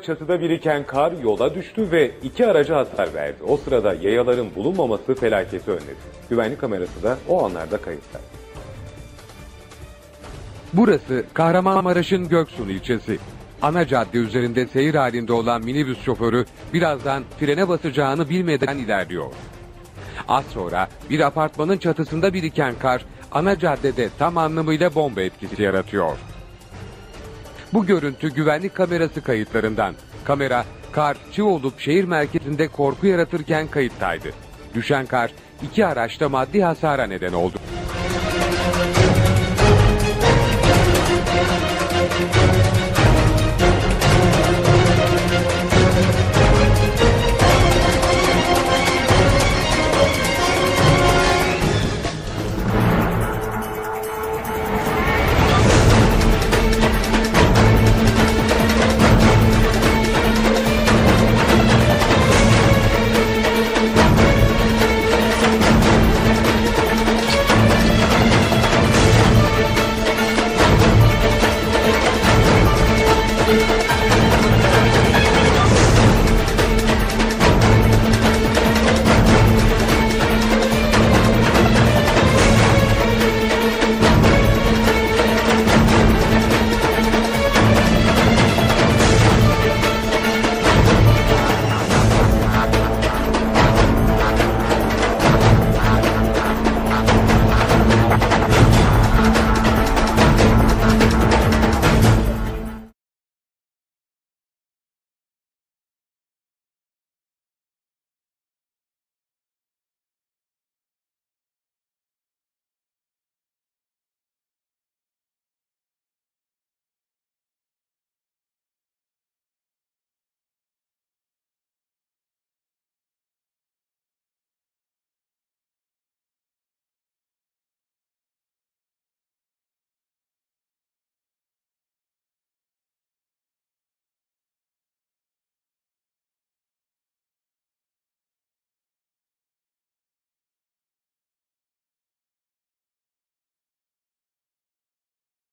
Çatıda biriken kar yola düştü ve iki araca hasar verdi. O sırada yayaların bulunmaması felaketi önledi. Güvenlik kamerası da o anlarda kayıtta. Burası Kahramanmaraş'ın Göksun ilçesi. Ana cadde üzerinde seyir halinde olan minibüs şoförü birazdan frene basacağını bilmeden ilerliyor. Az sonra bir apartmanın çatısında biriken kar ana caddede tam anlamıyla bomba etkisi yaratıyor. Bu görüntü güvenlik kamerası kayıtlarından. Kamera kar çığ olup şehir merkezinde korku yaratırken kayıttaydı. Düşen kar iki araçta maddi hasara neden oldu.